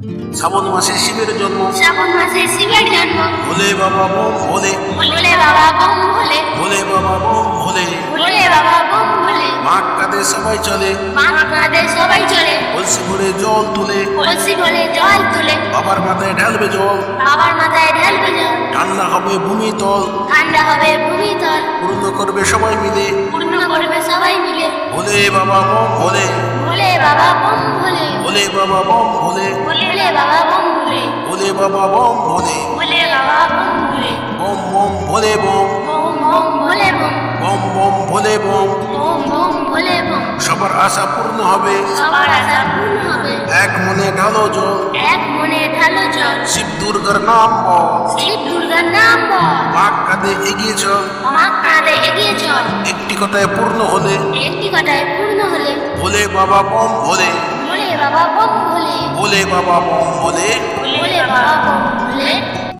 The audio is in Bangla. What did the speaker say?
শ্রাবণ মাসে শিবের জন্ম। শ্রাবণ মাসে শিবের জন্ম। ভোলে বাবা বম ভোলে। ভোলে বাবা বম ভোলে। ভোলে বাবা বম ভোলে। ভোলে বাবা বম ভোলে। মাঠ কাঁদে সবাই চলে। মা আপনাদের সবাই চলে। কলসি ভরে জল তুলে। কলসি বলে জল তুলে। বাবার মাথায় ঢালবে জল। বাবার মাথায় ঢালবে জল। ঠান্ডা হবে ভূমি তল। ঠান্ডা হবে ভূমিতল পূর্ণ করবে সবাই মিলে। পূর্ণ করবে সবাই মিলে। ভোলে বাবা বম ভোলে। ভোলে বাবা বম ভোলে। ভোলে বাবা বম ভোলে। ভোলে বাবা বম ভোলে ভোলে বাবা bomb bomb Bhole bomb bomb Bhole bomb. বম বম ভোলে বম। বম বম ভোলে বম। সবার আশা পূর্ণ হবে। সবার আশা পূর্ণ হবে। এক মনে ঢালো জল। এক মনে ঢালো জল। শিব দুর্গার নাম বল। শিব দুর্গার নাম বল। কাঁদে এগিয়ে চল। মা কাঁধে এগিয়ে চল। একটি কথায় পূর্ণ হলে। একটি কথায় পূর্ণ হলে। ভোলে বাবা বম ভোলে ভোলে বাবা বম ভোলে ভোলে বাবা বম ভোলে ভোলে